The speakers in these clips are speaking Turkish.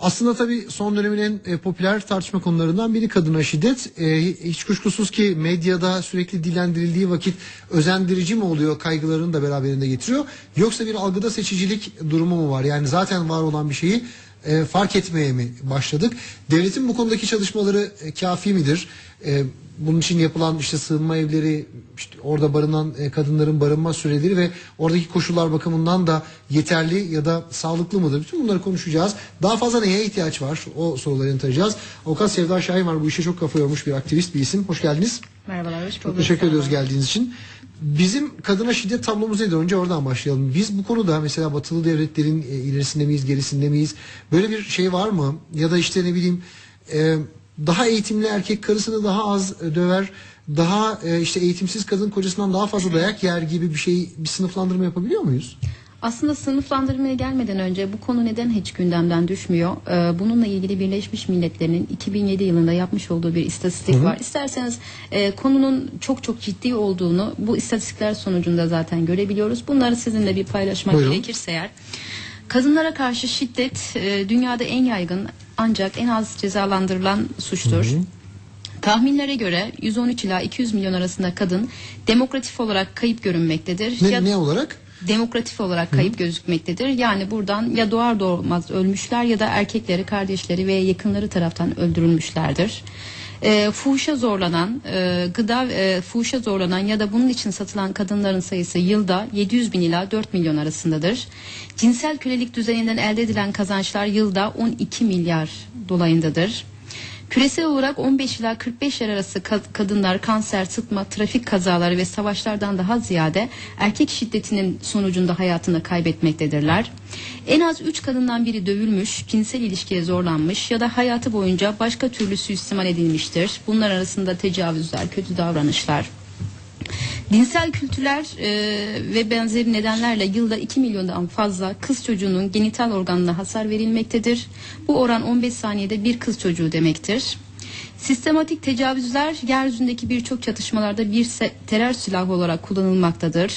Aslında tabii son dönemin en e, popüler tartışma konularından biri kadına şiddet. E, hiç kuşkusuz ki medyada sürekli dilendirildiği vakit özendirici mi oluyor kaygılarını da beraberinde getiriyor. Yoksa bir algıda seçicilik durumu mu var? Yani zaten var olan bir şeyi e, fark etmeye mi başladık? Devletin bu konudaki çalışmaları e, kafi midir? E, bunun için yapılan işte sığınma evleri, işte orada barınan e, kadınların barınma süreleri ve oradaki koşullar bakımından da yeterli ya da sağlıklı mıdır? Bütün bunları konuşacağız. Daha fazla neye ihtiyaç var? O soruları yanıtlayacağız. Avukat Sevda Şahin var. Bu işe çok kafa yormuş bir aktivist bir isim. Hoş geldiniz. Merhabalar, hoş Çok bulduk. teşekkür ediyoruz geldiğiniz için. Bizim kadına şiddet tablomuz nedir? Önce oradan başlayalım. Biz bu konuda mesela batılı devletlerin e, ilerisinde miyiz, gerisinde miyiz? Böyle bir şey var mı? Ya da işte ne bileyim e, daha eğitimli erkek karısını daha az döver, daha e, işte eğitimsiz kadın kocasından daha fazla dayak yer gibi bir şey, bir sınıflandırma yapabiliyor muyuz? Aslında sınıflandırmaya gelmeden önce bu konu neden hiç gündemden düşmüyor? Ee, bununla ilgili Birleşmiş Milletler'in 2007 yılında yapmış olduğu bir istatistik var. İsterseniz e, konunun çok çok ciddi olduğunu bu istatistikler sonucunda zaten görebiliyoruz. Bunları sizinle bir paylaşmak Buyurun. gerekirse eğer. Kadınlara karşı şiddet e, dünyada en yaygın ancak en az cezalandırılan suçtur. Tahminlere göre 113 ila 200 milyon arasında kadın demokratif olarak kayıp görünmektedir. Ne, Ya- ne olarak? Demokratif olarak kayıp gözükmektedir. Yani buradan ya doğar doğmaz ölmüşler ya da erkekleri, kardeşleri ve yakınları taraftan öldürülmüşlerdir. E, fuhuşa zorlanan, e, gıda e, fuhuşa zorlanan ya da bunun için satılan kadınların sayısı yılda 700 bin ila 4 milyon arasındadır. Cinsel kölelik düzeninden elde edilen kazançlar yılda 12 milyar dolayındadır. Küresel olarak 15 ila 45 yaş arası ka- kadınlar kanser, sıtma, trafik kazaları ve savaşlardan daha ziyade erkek şiddetinin sonucunda hayatını kaybetmektedirler. En az 3 kadından biri dövülmüş, cinsel ilişkiye zorlanmış ya da hayatı boyunca başka türlü suistimal edilmiştir. Bunlar arasında tecavüzler, kötü davranışlar, Dinsel kültürler e, ve benzeri nedenlerle yılda 2 milyondan fazla kız çocuğunun genital organına hasar verilmektedir. Bu oran 15 saniyede bir kız çocuğu demektir. Sistematik tecavüzler yeryüzündeki birçok çatışmalarda bir terör silahı olarak kullanılmaktadır.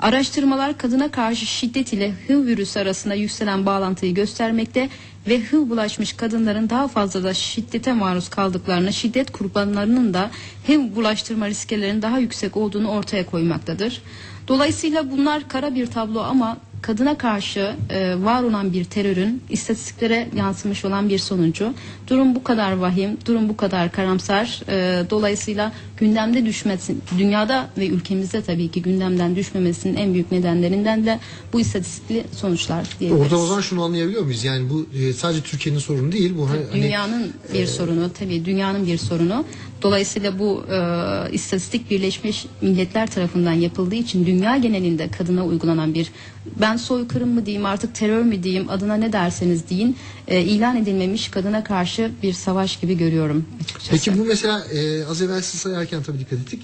Araştırmalar kadına karşı şiddet ile HIV virüsü arasında yükselen bağlantıyı göstermekte ve HIV bulaşmış kadınların daha fazla da şiddete maruz kaldıklarını, şiddet kurbanlarının da HIV bulaştırma risklerinin daha yüksek olduğunu ortaya koymaktadır. Dolayısıyla bunlar kara bir tablo ama kadına karşı e, var olan bir terörün istatistiklere yansımış olan bir sonucu. Durum bu kadar vahim, durum bu kadar karamsar. E, dolayısıyla gündemde düşmesi, dünyada ve ülkemizde tabii ki gündemden düşmemesinin en büyük nedenlerinden de bu istatistikli sonuçlar diyebiliriz. Orada o zaman şunu anlayabiliyor muyuz? Yani bu e, sadece Türkiye'nin sorunu değil. Bu hani Dünyanın bir sorunu tabii dünyanın bir sorunu. Dolayısıyla bu e, istatistik Birleşmiş Milletler tarafından yapıldığı için dünya genelinde kadına uygulanan bir ben soykırım mı diyeyim artık terör mü diyeyim adına ne derseniz deyin e, ilan edilmemiş kadına karşı bir savaş gibi görüyorum açıkçası. Peki bu mesela e, az evvel siz sayarken tabii dikkat ettik.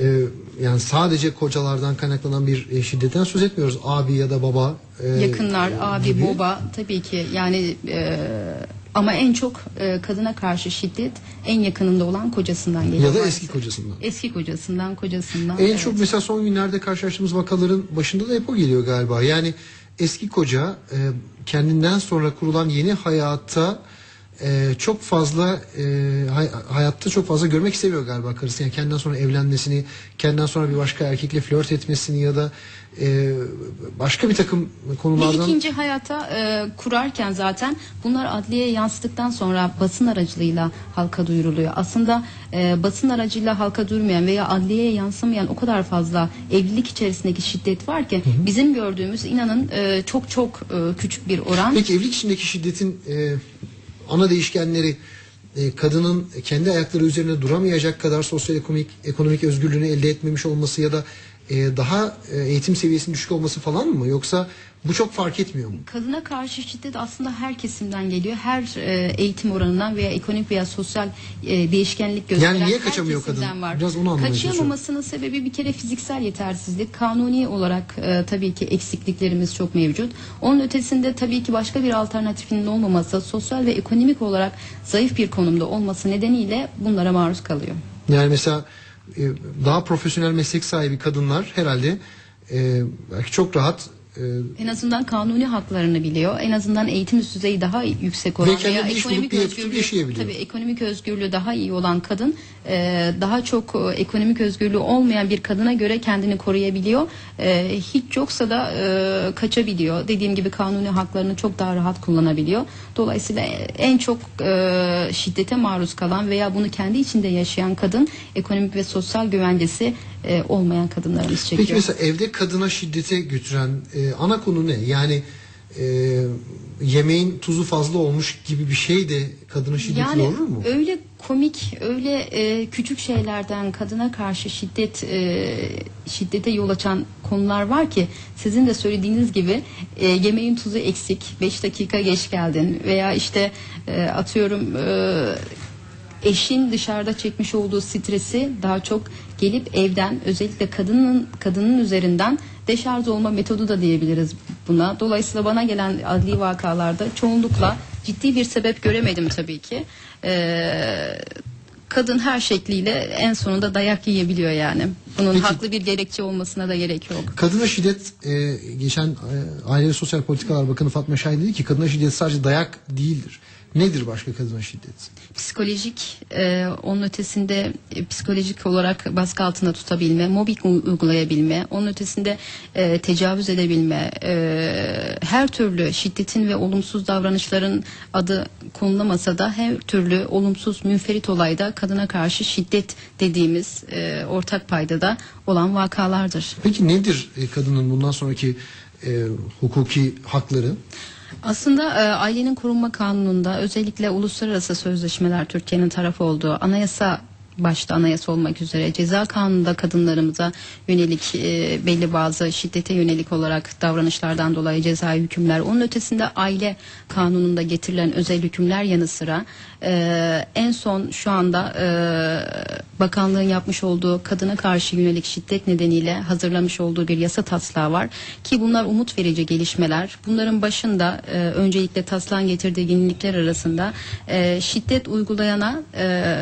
E, yani sadece kocalardan kaynaklanan bir e, şiddetten söz etmiyoruz. Abi ya da baba. e, yakınlar, abi, gibi. baba tabii ki yani e, ama en çok e, kadına karşı şiddet en yakınında olan kocasından geliyor. Ya da eski kocasından. Eski kocasından, kocasından. En evet. çok mesela son günlerde karşılaştığımız vakaların başında da hep o geliyor galiba. Yani eski koca e, kendinden sonra kurulan yeni hayata e, çok fazla e, hay- hayatta çok fazla görmek istemiyor galiba karısı. Yani kendinden sonra evlenmesini, kendinden sonra bir başka erkekle flört etmesini ya da e, başka bir takım konulardan ikinci hayata e, kurarken zaten bunlar adliyeye yansıdıktan sonra basın aracılığıyla halka duyuruluyor. Aslında e, basın aracıyla halka duyurmayan veya adliyeye yansımayan o kadar fazla evlilik içerisindeki şiddet var ki bizim gördüğümüz inanın e, çok çok e, küçük bir oran. Peki evlilik içindeki şiddetin e, ana değişkenleri e, kadının kendi ayakları üzerine duramayacak kadar sosyal ekonomik ekonomik özgürlüğünü elde etmemiş olması ya da e, daha e, eğitim seviyesinin düşük olması falan mı? Yoksa bu çok fark etmiyor mu? Kadına karşı şiddet aslında her kesimden geliyor. Her e, eğitim oranından veya ekonomik veya sosyal e, değişkenlik gösteren Yani niye her kaçamıyor kesimden kadın? Var. Biraz onu anlamaya Kaçıyamamasının sebebi bir kere fiziksel yetersizlik. Kanuni olarak e, tabii ki eksikliklerimiz çok mevcut. Onun ötesinde tabii ki başka bir alternatifinin olmaması, sosyal ve ekonomik olarak zayıf bir konumda olması nedeniyle bunlara maruz kalıyor. Yani mesela e, daha profesyonel meslek sahibi kadınlar herhalde e, belki çok rahat En azından kanuni haklarını biliyor. En azından eğitim üst düzeyi daha yüksek olan Ve kendine bir iş bulup bir yapıp özgürlüğü, tabii ekonomik özgürlüğü daha iyi olan kadın e, daha çok e, ekonomik özgürlüğü olmayan bir kadına göre kendini koruyabiliyor. E, hiç yoksa da e, kaçabiliyor. Dediğim gibi kanuni haklarını çok daha rahat kullanabiliyor. Dolayısıyla en çok e, şiddete maruz kalan veya bunu kendi içinde yaşayan kadın ekonomik ve sosyal güvencesi e, olmayan kadınlarımız çekiyor. Peki mesela evde kadına şiddete götüren e, ana konu ne? Yani e, yemeğin tuzu fazla olmuş gibi bir şey de kadına şiddeti Yani doğurur mu? öyle komik, öyle e, küçük şeylerden kadına karşı şiddet e, şiddete yol açan konular var ki sizin de söylediğiniz gibi e, yemeğin tuzu eksik, 5 dakika geç geldin veya işte e, atıyorum e, eşin dışarıda çekmiş olduğu stresi daha çok gelip evden özellikle kadının kadının üzerinden deşarj olma metodu da diyebiliriz buna. Dolayısıyla bana gelen adli vakalarda çoğunlukla ciddi bir sebep göremedim tabii ki. Ee, kadın her şekliyle en sonunda dayak yiyebiliyor yani. Bunun Peki. haklı bir gerekçe olmasına da gerek yok. Kadına şiddet e, geçen e, Aile ve Sosyal Politikalar Bakanı Fatma Şahin dedi ki kadına şiddet sadece dayak değildir. Nedir başka kadına şiddet? Psikolojik, e, onun ötesinde e, psikolojik olarak baskı altında tutabilme, mobbing uygulayabilme, onun ötesinde e, tecavüz edebilme, e, her türlü şiddetin ve olumsuz davranışların adı konulamasa da her türlü olumsuz münferit olayda kadına karşı şiddet dediğimiz e, ortak paydada olan vakalardır. Peki nedir e, kadının bundan sonraki e, hukuki hakları? Aslında e, ailenin korunma kanununda özellikle uluslararası sözleşmeler Türkiye'nin tarafı olduğu anayasa başta anayasa olmak üzere ceza kanununda kadınlarımıza yönelik e, belli bazı şiddete yönelik olarak davranışlardan dolayı cezai hükümler onun ötesinde aile kanununda getirilen özel hükümler yanı sıra e, en son şu anda e, bakanlığın yapmış olduğu kadına karşı yönelik şiddet nedeniyle hazırlamış olduğu bir yasa taslağı var ki bunlar umut verici gelişmeler. Bunların başında e, öncelikle taslağın getirdiği yenilikler arasında e, şiddet uygulayana e,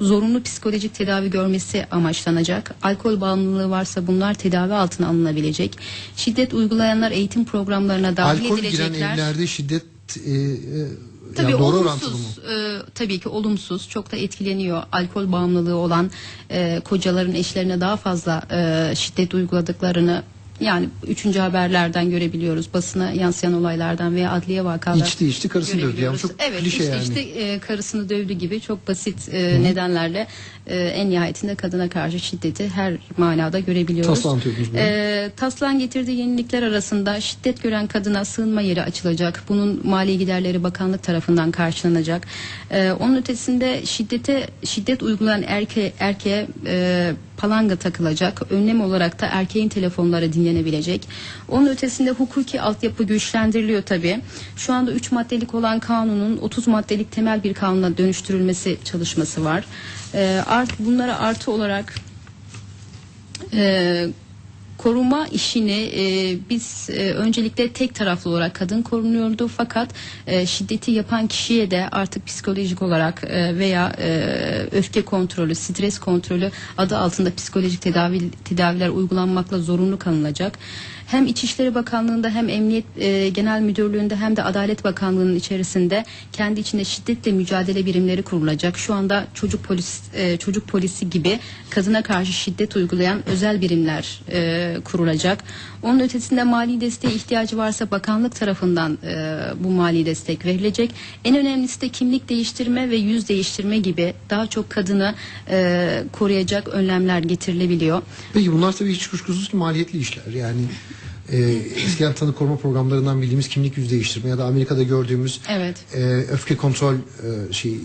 zorunlu psikolojik tedavi görmesi amaçlanacak. Alkol bağımlılığı varsa bunlar tedavi altına alınabilecek. Şiddet uygulayanlar eğitim programlarına dahil Alkol giren edilecekler. evlerde şiddet e, e, Tabii yani doğru olumsuz, e, tabii ki olumsuz, çok da etkileniyor. Alkol bağımlılığı olan e, kocaların eşlerine daha fazla e, şiddet uyguladıklarını yani üçüncü haberlerden görebiliyoruz. Basına yansıyan olaylardan veya adliye vakalar. İçti içti karısını dövdü. Yani çok evet, klişe işte, yani. işte e, karısını dövdü gibi çok basit e, nedenlerle e, en nihayetinde kadına karşı şiddeti her manada görebiliyoruz. Tasla anlatıyordunuz bunu. E, Taslan getirdiği yenilikler arasında şiddet gören kadına sığınma yeri açılacak. Bunun mali giderleri bakanlık tarafından karşılanacak. E, onun ötesinde şiddete şiddet uygulayan erke, erkeğe e, palanga takılacak. Önlem olarak da erkeğin telefonları dinlenebilecek. Onun ötesinde hukuki altyapı güçlendiriliyor tabii. Şu anda 3 maddelik olan kanunun 30 maddelik temel bir kanuna dönüştürülmesi çalışması var. E, art, bunlara artı olarak e, koruma işini e, biz e, öncelikle tek taraflı olarak kadın korunuyordu fakat e, şiddeti yapan kişiye de artık psikolojik olarak e, veya e, öfke kontrolü, stres kontrolü adı altında psikolojik tedavi tedaviler uygulanmakla zorunlu kalınacak. Hem İçişleri Bakanlığı'nda hem Emniyet e, Genel Müdürlüğü'nde hem de Adalet Bakanlığı'nın içerisinde kendi içinde şiddetle mücadele birimleri kurulacak. Şu anda çocuk polis e, çocuk polisi gibi kadına karşı şiddet uygulayan özel birimler e, kurulacak. Onun ötesinde mali desteğe ihtiyacı varsa bakanlık tarafından e, bu mali destek verilecek. En önemlisi de kimlik değiştirme ve yüz değiştirme gibi daha çok kadını e, koruyacak önlemler getirilebiliyor. Peki bunlar tabii hiç kuşkusuz ki maliyetli işler. Yani e, eskiden tanı koruma programlarından bildiğimiz kimlik yüz değiştirme ya da Amerika'da gördüğümüz Evet. e, öfke kontrol e, şey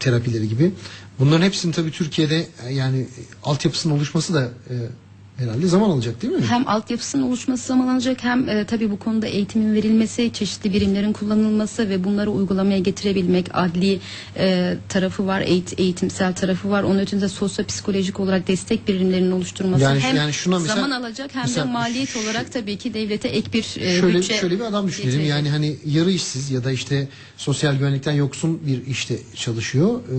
terapileri gibi. Bunların hepsinin tabii Türkiye'de e, yani altyapısının oluşması da e, herhalde zaman alacak değil mi? Hem altyapısının oluşması zaman alacak hem e, tabii bu konuda eğitimin verilmesi, çeşitli birimlerin kullanılması ve bunları uygulamaya getirebilmek adli e, tarafı var, eğit- eğitimsel tarafı var. Onun ötesinde sosyo psikolojik olarak destek birimlerinin oluşturulması Yani- hem yani şuna mesela- zaman alacak hem mesela de maliyet şu- olarak tabii ki devlete ek bir e, şöyle bütçe şöyle bir adam düşünelim. getirecek. Yani hani yarı işsiz ya da işte sosyal güvenlikten yoksun bir işte çalışıyor e,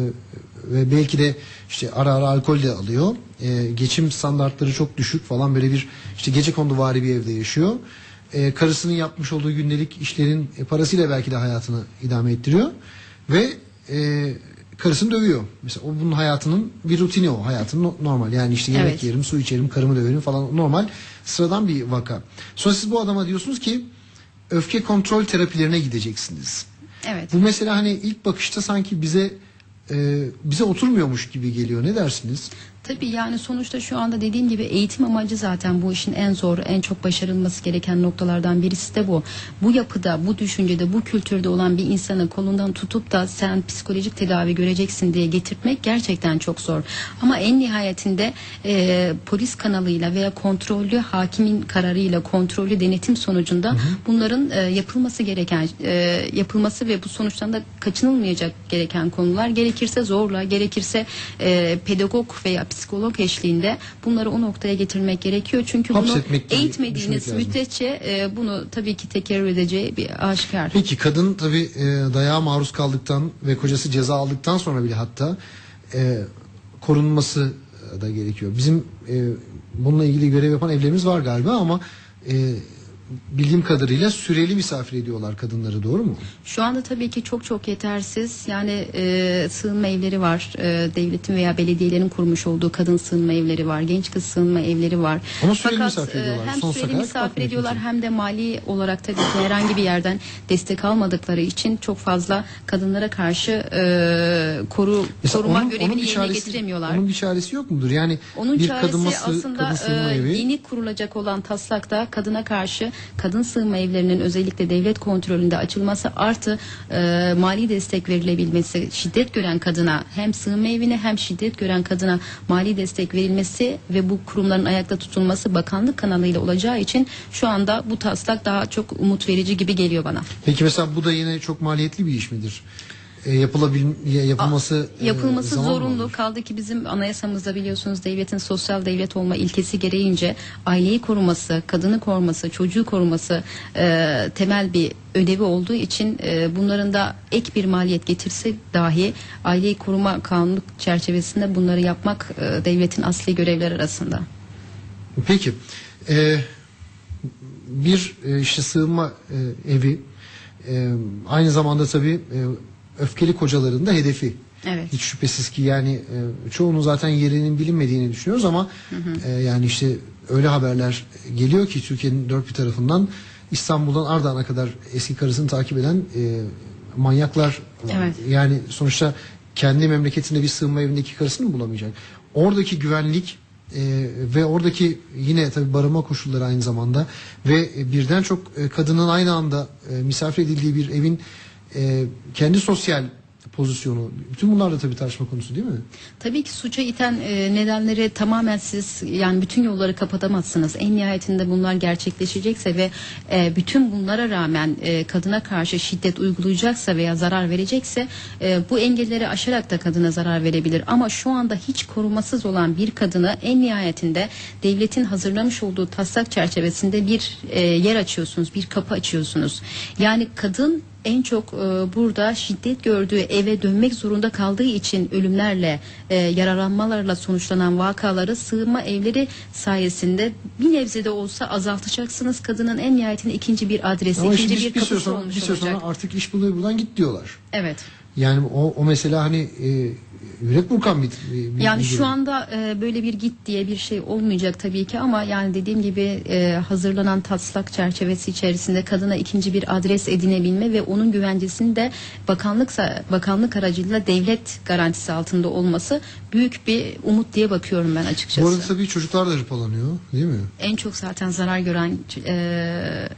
ve belki de işte ara ara alkol de alıyor. E, geçim standartları çok düşük falan böyle bir işte gece konduvari bir evde yaşıyor. e, karısının yapmış olduğu gündelik işlerin e, parasıyla belki de hayatını idame ettiriyor ve e, karısını dövüyor. Mesela o bunun hayatının bir rutini o hayatın no- normal yani işte yemek Evet. yerim, su içerim, karımı döverim falan normal sıradan bir vaka. Sonra siz bu adama diyorsunuz ki öfke kontrol terapilerine gideceksiniz. Evet. Bu mesela hani ilk bakışta sanki bize e, bize oturmuyormuş gibi geliyor. Ne dersiniz? Tabii yani sonuçta şu anda dediğim gibi eğitim amacı zaten bu işin en zor, en çok başarılması gereken noktalardan birisi de bu. Bu yapıda, bu düşüncede, bu kültürde olan bir insanı kolundan tutup da sen psikolojik tedavi göreceksin diye getirtmek gerçekten çok zor. Ama en nihayetinde e, polis kanalıyla veya kontrollü hakimin kararıyla, kontrollü denetim sonucunda bunların e, yapılması gereken, e, yapılması ve bu sonuçtan da kaçınılmayacak gereken konular gerekirse zorla, gerekirse e, pedagog veya psikolog eşliğinde bunları o noktaya getirmek gerekiyor. Çünkü bunu Hapsetmek gibi eğitmediğiniz lazım. müddetçe e, bunu tabii ki tekerrür edeceği bir aşikar. Peki kadın tabii e, dayağa maruz kaldıktan ve kocası ceza aldıktan sonra bile hatta e, korunması da gerekiyor. Bizim e, bununla ilgili görev yapan evlerimiz var galiba ama e, bildiğim kadarıyla süreli misafir ediyorlar kadınları doğru mu? Şu anda tabii ki çok çok yetersiz. Yani e, sığınma evleri var. E, devletin veya belediyelerin kurmuş olduğu kadın sığınma evleri var. Genç kız sığınma evleri var. Ama süreli Fakat, misafir e, ediyorlar. hem Sonsuza süreli kadar misafir ediyorlar kimse. hem de mali olarak tabii ki herhangi bir yerden destek almadıkları için çok fazla kadınlara karşı e, koru Mesela koruma onun- görevini onun yerine çaresi- getiremiyorlar. Onun bir çaresi yok mudur? Yani Onun bir çaresi kadın aslında kadın e, evi yeni kurulacak olan taslakta kadına karşı kadın sığınma evlerinin özellikle devlet kontrolünde açılması artı e, mali destek verilebilmesi, şiddet gören kadına hem sığınma evine hem şiddet gören kadına mali destek verilmesi ve bu kurumların ayakta tutulması bakanlık kanalıyla olacağı için şu anda bu taslak daha çok umut verici gibi geliyor bana. Peki mesela bu da yine çok maliyetli bir iş midir? E, yapılabil ya- yapılması e, Yapılması mı zorunlu kaldı ki bizim anayasamızda biliyorsunuz devletin sosyal devlet olma ilkesi gereğince aileyi koruması, kadını koruması, çocuğu koruması e, temel bir ödevi olduğu için e, bunların da ek bir maliyet getirse dahi aileyi koruma kanunu çerçevesinde bunları yapmak e, devletin asli görevler arasında. Peki. Ee, bir e, işte sığınma e, evi e, aynı zamanda tabii e, öfkeli kocaların da hedefi. Evet. Hiç şüphesiz ki yani e, çoğunun zaten yerinin bilinmediğini düşünüyoruz ama e, yani işte öyle haberler geliyor ki Türkiye'nin dört bir tarafından İstanbul'dan Ardahan'a kadar eski karısını takip eden e, manyaklar var. Evet. Yani sonuçta kendi memleketinde bir sığınma evindeki karısını bulamayacak? Oradaki güvenlik e, ve oradaki yine tabii barınma koşulları aynı zamanda ve birden çok e, kadının aynı anda e, misafir edildiği bir evin e, kendi sosyal pozisyonu bütün bunlar da tabii tartışma konusu değil mi? Tabii ki suça iten e, nedenleri tamamen siz yani bütün yolları kapatamazsınız. En nihayetinde bunlar gerçekleşecekse ve e, bütün bunlara rağmen e, kadına karşı şiddet uygulayacaksa veya zarar verecekse e, bu engelleri aşarak da kadına zarar verebilir. Ama şu anda hiç korumasız olan bir kadını en nihayetinde devletin hazırlamış olduğu taslak çerçevesinde bir e, yer açıyorsunuz, bir kapı açıyorsunuz. Yani kadın en çok e, burada şiddet gördüğü eve dönmek zorunda kaldığı için ölümlerle, e, yaralanmalarla sonuçlanan vakaları sığınma evleri sayesinde bir nebze de olsa azaltacaksınız. Kadının en nihayetinde ikinci bir adresi, Ama ikinci bir bir, kapısı sonra, olmuş bir olacak. sonra artık iş buluyor buradan git diyorlar. Evet. Yani o, o mesela hani e, yürek burkan bir, bir Yani bir şu anda e, böyle bir git diye bir şey olmayacak tabii ki ama yani dediğim gibi e, hazırlanan taslak çerçevesi içerisinde kadına ikinci bir adres edinebilme ve onun güvencesinin de bakanlıksa bakanlık aracılığıyla devlet garantisi altında olması büyük bir umut diye bakıyorum ben açıkçası. Bu arada tabii çocuklar da hırpalanıyor değil mi? en çok zaten zarar gören e,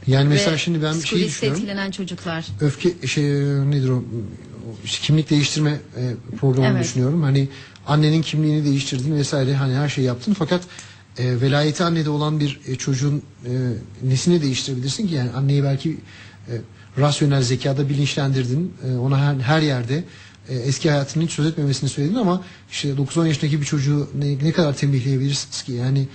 Yani mesela şimdi ben bir şey düşünüyorum. etkilenen çocuklar. öfke şey nedir o işte kimlik değiştirme e, programını Evet. düşünüyorum. Hani annenin kimliğini değiştirdin vesaire hani her şey yaptın fakat e, velayeti annede olan bir e, çocuğun e, nesini değiştirebilirsin ki yani anneyi belki e, rasyonel zekada bilinçlendirdin e, ona her, her yerde e, eski hayatını hiç söz etmemesini söyledin ama işte 9-10 yaşındaki bir çocuğu ne, ne kadar tembihleyebilirsiniz ki yani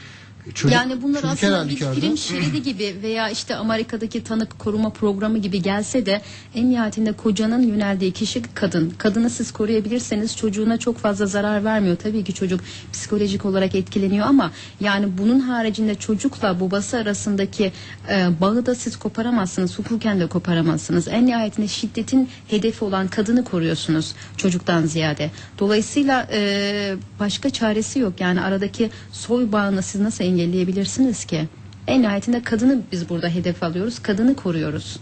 Çocuk, yani bunlar aslında bir film şeridi gibi veya işte Amerika'daki tanık koruma programı gibi gelse de en nihayetinde kocanın yöneldiği kişi kadın. Kadını siz koruyabilirseniz çocuğuna çok fazla zarar vermiyor. Tabii ki çocuk psikolojik olarak etkileniyor ama yani bunun haricinde çocukla babası arasındaki e, bağı da siz koparamazsınız. Hukuken de koparamazsınız. En nihayetinde şiddetin hedefi olan kadını koruyorsunuz çocuktan ziyade. Dolayısıyla e, başka çaresi yok. Yani aradaki soy bağını siz nasıl engelleyebilirsiniz ki? En nihayetinde kadını biz burada hedef alıyoruz. Kadını koruyoruz.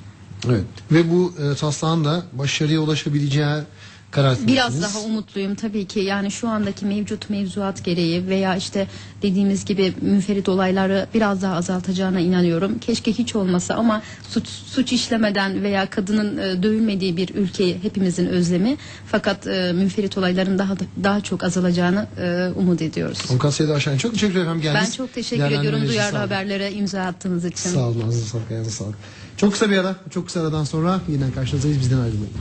Evet. Ve bu e, taslağın da başarıya ulaşabileceği kanaatindesiniz. Biraz daha umutluyum tabii ki. Yani şu andaki mevcut mevzuat gereği veya işte dediğimiz gibi münferit olayları biraz daha azaltacağına inanıyorum. Keşke hiç olmasa ama suç, suç işlemeden veya kadının e, dövülmediği bir ülke hepimizin özlemi. Fakat e, münferit olayların daha daha çok azalacağını e, umut ediyoruz. Avukat Seyda Aşan çok teşekkür ederim. Ben Geldiniz. çok teşekkür ediyorum için duyarlı sağ olun. haberlere imza attığınız için. Sağ olun. Ağzınıza sağlık. Ayağınıza sağlık. Çok kısa bir ara. Çok kısa aradan sonra yeniden karşınızdayız. Bizden ayrılmayın.